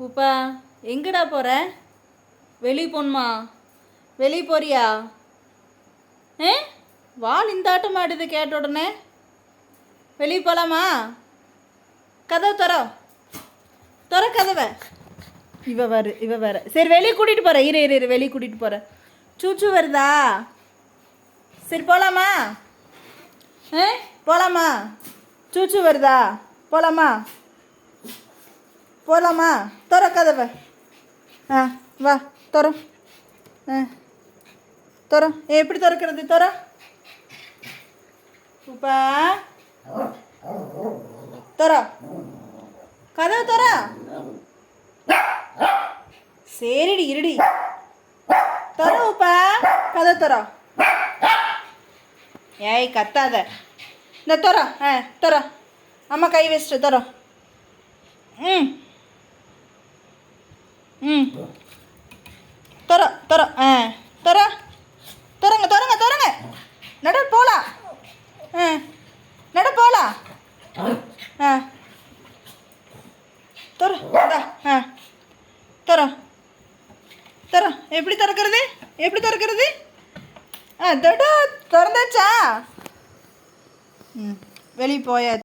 உப்பா எங்கடா போகிற வெளியே போகணுமா வெளியே போறியா? ஏ வால் இந்த ஆட்டம் ஆடுது கேட்ட உடனே. வெளியே போகலாமா கதவை தர தர கதவை. இவ வரு இவ வர. சரி வெளியே கூட்டிகிட்டு போகிறேன் இரு இரு இரு வெளியே கூட்டிகிட்டு போகிறேன் சூச்சு வருதா? சரி போகலாமா ஏ போகலாமா சூச்சு வருதா? போகலாமா போகலாமா தர கதவை. ஆ வா தர ஆ தரோம் எப்படி திறக்கிறது? தர உப்பா. தர கதவை தர சரிடி இருடி. தர உப்பா. கதை தர ஏய் கத்தாத. இந்த தர ஆ தர அம்மா கை வச்சுட்டு தரோம் ம். தர தர ஆ தர. தரங்க தரங்க தரங்க. நட போகலாம் ஆ நட போகலாம் ஆ. தர ஆ. தர. தர எப்படி திறக்கிறது? எப்படி திறக்கிறது? ஆ தடா திறந்தாச்சா? ம் வெளியே போயாச்சு.